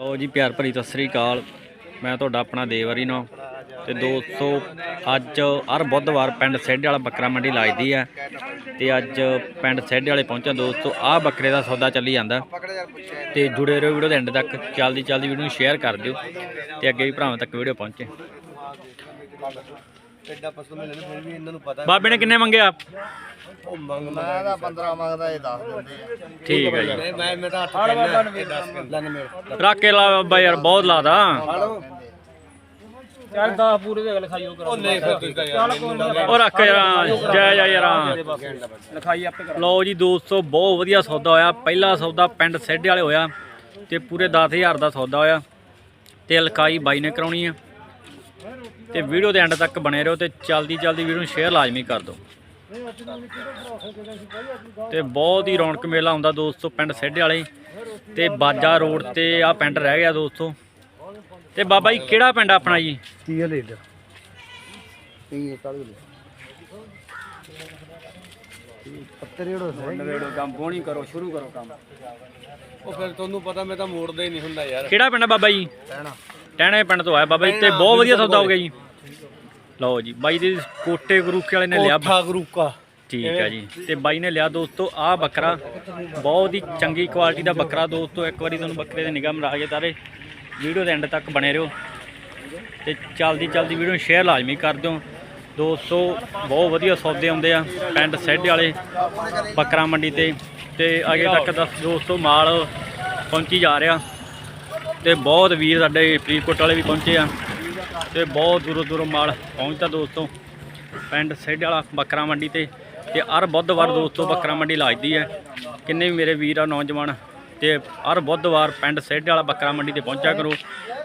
ਲਓ ਜੀ ਪਿਆਰ ਭਰੀ ਸਤਿ ਸ੍ਰੀ ਅਕਾਲ। ਮੈਂ ਤੁਹਾਡਾ ਆਪਣਾ ਦੇਵਰੀ ਨਾ ਤੇ ਦੋਸਤੋ, ਅੱਜ ਹਰ ਬੁੱਧਵਾਰ ਪਿੰਡ ਸੇਢੇ ਵਾਲਾ ਬੱਕਰਾ ਮੰਡੀ ਲੱਗਦੀ ਹੈ। ਤੇ ਅੱਜ ਪਿੰਡ ਸੇਢੇ ਵਾਲੇ ਪਹੁੰਚਾ ਦੋਸਤੋ। ਆਹ ਬੱਕਰੇ ਦਾ ਸੌਦਾ ਚੱਲੀ ਜਾਂਦਾ। ਤੇ ਜੁੜੇ ਰਹੋ ਵੀਡੀਓ ਦੇ ਐਂਡ ਤੱਕ। ਚੱਲਦੀ ਚੱਲਦੀ ਵੀਡੀਓ ਨੂੰ ਸ਼ੇਅਰ ਕਰ ਦਿਓ। ਤੇ ਅੱਗੇ ਵੀ ਭਰਾਵਾਂ ਤੱਕ ਵੀਡੀਓ ਪਹੁੰਚੇ। ਬਾਬੇ ਨੇ ਕਿੰਨੇ ਮੰਗਿਆ ਉਹ ਮੰਗ ਮੈਂ ਤਾਂ 15 ਮੰਗਦਾ ਇਹ 10 ਦਿੰਦੇ ਆ। ਠੀਕ ਹੈ ਜੀ। ਮੈਂ ਮੈਂ ਮੈਂ ਤਾਂ ਅੱਠ ਕਹਿੰਦਾ ਇਹ 10 ਕਹਿੰਦਾ ਨੇ ਮੇਰੇ ਰੱਖ ਕੇ ਲਾ ਬਾਬਾ ਯਾਰ ਬਹੁਤ ਲਾਦਾ। ਚੱਲ 10 ਪੂਰੇ ਦੇ ਲਿਖਾਈ ਉਹ ਉਹ ਨਹੀਂ ਫਿਰ ਤੁਸੀਂ ਯਾਰ ਉਹ ਰੱਖ ਯਾਰ ਜੈ ਜੈ ਯਾਰ। ਲਿਖਾਈ ਆਪੇ ਕਰ ਲਓ ਜੀ ਦੋਸਤੋ ਬਹੁਤ ਵਧੀਆ ਸੌਦਾ ਹੋਇਆ। ਪਹਿਲਾ ਸੌਦਾ ਪਿੰਡ ਸੇਢੇ ਵਾਲੇ ਹੋਇਆ ਤੇ ਪੂਰੇ 10000 ਦਾ ਸੌਦਾ ਹੋਇਆ ਤੇ ਲਕਾਈ ਬਾਈ ਨੇ ਕਰਾਉਣੀ ਆ। ਤੇ ਵੀਡੀਓ ਦੇ ਐਂਡ ਤੱਕ ਬਣੇ ਰਹੋ ਤੇ ਜਲਦੀ ਜਲਦੀ ਵੀਡੀਓ ਨੂੰ ਸ਼ੇਅਰ ਲਾਜ਼ਮੀ ਕਰ ਦਿਓ। ਤੇ ਬਹੁਤ ਹੀ ਰੌਣਕ ਮੇਲਾ ਹੁੰਦਾ ਦੋਸਤੋ ਪਿੰਡ ਸੇਢੇ ਵਾਲੇ। ਤੇ ਬਾਜਾ ਰੋਡ ਤੇ ਆ ਪਿੰਡ ਰਹਿ ਗਿਆ ਦੋਸਤੋ। ਤੇ ਬਾਬਾ ਜੀ ਕਿਹੜਾ ਪਿੰਡ ਆਪਣਾ ਜੀ? ਕੀ ਹੈ ਲੀਡਰ ਕੀ ਕਰ ਲੈ ਪੱਤਰ ਇਹੜੋ ਨਵੇੜੋ ਕੰਮ ਬੋਣੀ ਕਰੋ ਸ਼ੁਰੂ ਕਰੋ ਕੰਮ। ਉਹ ਫਿਰ ਤੁਹਾਨੂੰ ਪਤਾ ਮੈਂ ਤਾਂ ਮੋੜਦਾ ਹੀ ਨਹੀਂ ਹੁੰਦਾ ਯਾਰ। ਕਿਹੜਾ ਪਿੰਡ ਆ ਬਾਬਾ ਜੀ? ਟਹਿਣੇ ਪਿੰਡ ਤੋਂ ਆਇਆ ਬਾਬਾ ਜੀ ਤੇ ਬਹੁਤ ਵਧੀਆ ਸੌਦਾ ਹੋ ਗਿਆ ਜੀ। ਲਓ ਜੀ ਬਾਈ ਦੇ ਕੋਟੇ ਗਰੂਕੇ ਵਾਲੇ ਨੇ ਲਿਆ ਕੋਠਾ ਗਰੂਕਾ। ਠੀਕ ਹੈ ਜੀ। ਤੇ ਬਾਈ ਨੇ ਲਿਆ ਦੋਸਤੋ ਆਹ ਬੱਕਰਾ। ਬਹੁਤ ਹੀ ਚੰਗੀ ਕੁਆਲਿਟੀ ਦਾ ਬੱਕਰਾ ਦੋਸਤੋ ਇੱਕ ਵਾਰੀ ਤੁਹਾਨੂੰ ਬੱਕਰੇ ਦੇ ਨਿਗਾਹ ਮਰਾ ਕੇ ਤਾਰੇ। ਵੀਡੀਓ ਦੇ ਐਂਡ ਤੱਕ ਬਣੇ ਰਹੋ। ਤੇ ਜਲਦੀ ਜਲਦੀ ਵੀਡੀਓ ਨੂੰ ਸ਼ੇਅਰ ਲਾਜ਼ਮੀ ਕਰ ਦਿਓ। ਦੋਸਤੋ ਬਹੁਤ ਵਧੀਆ ਸੌਦੇ ਆਉਂਦੇ ਆ ਪਿੰਡ ਸੈਡੇ ਵਾਲੇ ਬੱਕਰਾ ਮੰਡੀ ਤੇ। ਤੇ ਅਗੇ ਤੱਕ ਦਾ ਦੋਸਤੋ ਮਾਲ ਪਹੁੰਚੀ ਜਾ ਰਿਹਾ। ਤੇ ਬਹੁਤ ਵੀਰ ਸਾਡੇ ਫਰੀਦਕੋਟ ਵਾਲੇ ਵੀ ਪਹੁੰਚੇ ਆ। ਤੇ ਬਹੁਤ ਦੂਰੋਂ ਦੂਰੋਂ ਮਾਲ ਪਹੁੰਚਦਾ ਦੋਸਤੋ। ਪਿੰਡ ਸੇਢੇ ਵਾਲਾ ਬੱਕਰਾ ਮੰਡੀ ਤੇ ਤੇ ਹਰ ਬੁੱਧਵਾਰ ਦੋਸਤੋ ਬੱਕਰਾ ਮੰਡੀ ਲੱਗਦੀ ਹੈ। ਕਿੰਨੇ ਵੀ ਮੇਰੇ ਵੀਰ ਆ, ਨੌਜਵਾਨ, ਤੇ ਹਰ ਬੁੱਧਵਾਰ ਪਿੰਡ ਸੇਡ ਵਾਲਾ ਬੱਕਰਾ ਮੰਡੀ ਤੇ ਪਹੁੰਚਿਆ ਕਰੋ।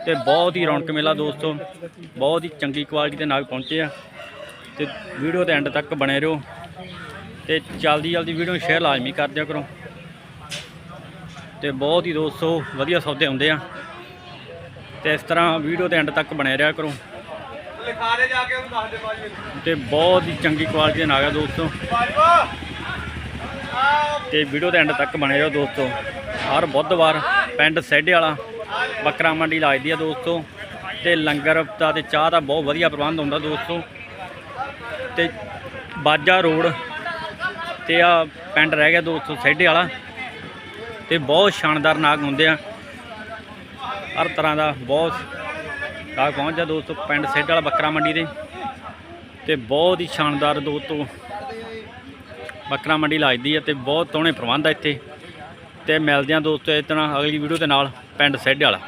ਤੇ ਬਹੁਤ ਹੀ ਰੌਣਕ ਮੇਲਾ ਦੋਸਤੋ। ਬਹੁਤ ਹੀ ਚੰਗੀ ਕੁਆਲਿਟੀ ਦੇ ਨਾਲ ਪਹੁੰਚੇ ਆ। ਤੇ ਵੀਡੀਓ ਦੇ ਐਂਡ ਤੱਕ ਬਣੇ ਰਹੋ। ਤੇ ਜਲਦੀ ਜਲਦੀ ਵੀਡੀਓ ਨੂੰ ਸ਼ੇਅਰ ਲਾਜ਼ਮੀ ਕਰ ਦਿਆ ਕਰੋ। ਤੇ ਬਹੁਤ ਹੀ ਦੋਸਤੋ, ਵਧੀਆ ਸੌਦੇ ਹੁੰਦੇ ਆ। ਤੇ ਇਸ ਤਰ੍ਹਾਂ ਵੀਡੀਓ ਦੇ ਐਂਡ ਤੱਕ ਬਣੇ ਰਿਹਾ ਕਰੋ। ਲਿਖਾ ਦੇ ਜਾ ਕੇ ਉਹਨੂੰ ਦੱਸ ਦੇ ਬਾਜੀ ਤੇ ਬਹੁਤ ਹੀ ਚੰਗੀ ਕੁਆਲਿਟੀ ਦੇ ਨਾਲ ਆ ਦੋਸਤੋ। ਤੇ ਵੀਡੀਓ ਦੇ ਐਂਡ ਤੱਕ ਬਣੇ ਰਹੋ ਦੋਸਤੋ। ਹਰ ਬੁੱਧਵਾਰ ਪਿੰਡ ਸੈਡੇ ਵਾਲਾ ਬੱਕਰਾ ਮੰਡੀ ਲੱਗਦੀ ਆ ਦੋਸਤੋ। ਤੇ ਲੰਗਰ ਦਾ ਤੇ ਚਾਹ ਦਾ ਬਹੁਤ ਵਧੀਆ ਪ੍ਰਬੰਧ ਹੁੰਦਾ ਦੋਸਤੋ। ਤੇ ਬਾਜਾ ਰੋਡ ਤੇ ਆ ਪਿੰਡ ਰਹਿ ਗਿਆ ਦੋਸਤੋ ਸੈਡੇ ਵਾਲਾ। ਤੇ ਬਹੁਤ ਸ਼ਾਨਦਾਰ ਨਾਗ ਹੁੰਦੇ ਆ। ਹਰ ਤਰ੍ਹਾਂ ਦਾ ਬਹੁਤ ਤਾਂ ਪਹੁੰਚ ਜਾ ਦੋਸਤੋ, ਪਿੰਡ ਸੈਡੇ ਵਾਲਾ ਬੱਕਰਾ ਮੰਡੀ ਦੇ ਤੇ ਬਹੁਤ ਹੀ ਸ਼ਾਨਦਾਰ ਦੋਸਤੋ, ਬੱਕਰਾ ਮੰਡੀ ਲੱਗਦੀ ਹੈ ਤੇ ਬਹੁਤ ਸੋਹਣੇ ਪ੍ਰਬੰਧ ਆ ਇੱਥੇ। ਤੇ ਮਿਲਦੇ ਆ ਦੋਸਤੋ ਇਸ ਤਰ੍ਹਾਂ ਅਗਲੀ ਵੀਡੀਓ ਦੇ ਨਾਲ, ਪਿੰਡ ਸੈਡੇ ਵਾਲਾ।